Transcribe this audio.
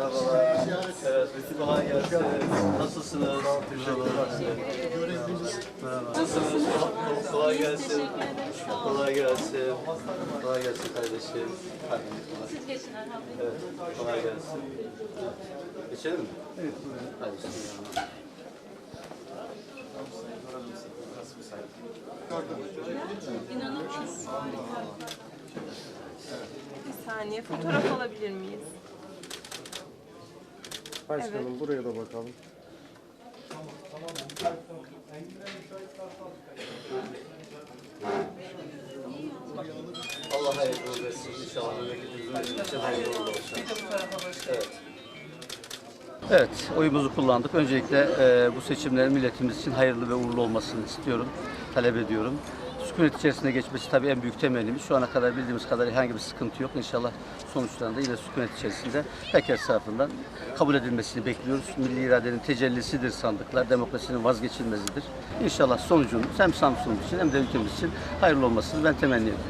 Merhabalar. Evet, Betül kolay gelsin. Nasılsınız? Merhaba. Nasılsınız? Kolay gelsin. Kolay gelsin. Kolay gelsin kardeşim. Hadi. Siz geçin Erhan Bey. Evet, kolay gelsin. Geçelim mi? Evet. Hadi. bismillah. İnanılmaz. Bir saniye fotoğraf alabilir miyiz? Başkanım buraya da bakalım. Allah hayırlı uğurlu etsin. İnşallah memleketimizin için hayırlı uğurlu olsun. Evet. Evet, oyumuzu kullandık. Öncelikle e, bu seçimlerin milletimiz için hayırlı ve uğurlu olmasını istiyorum, talep ediyorum. Sükunet içerisinde geçmesi tabii en büyük temennimiz. Şu ana kadar bildiğimiz kadar herhangi bir sıkıntı yok. İnşallah sonuçlarında yine sükunet içerisinde herkes tarafından kabul edilmesini bekliyoruz. Milli iradenin tecellisidir sandıklar, demokrasinin vazgeçilmezidir. İnşallah sonucun hem Samsun için hem de ülkemiz için hayırlı olmasını ben temenni ediyorum.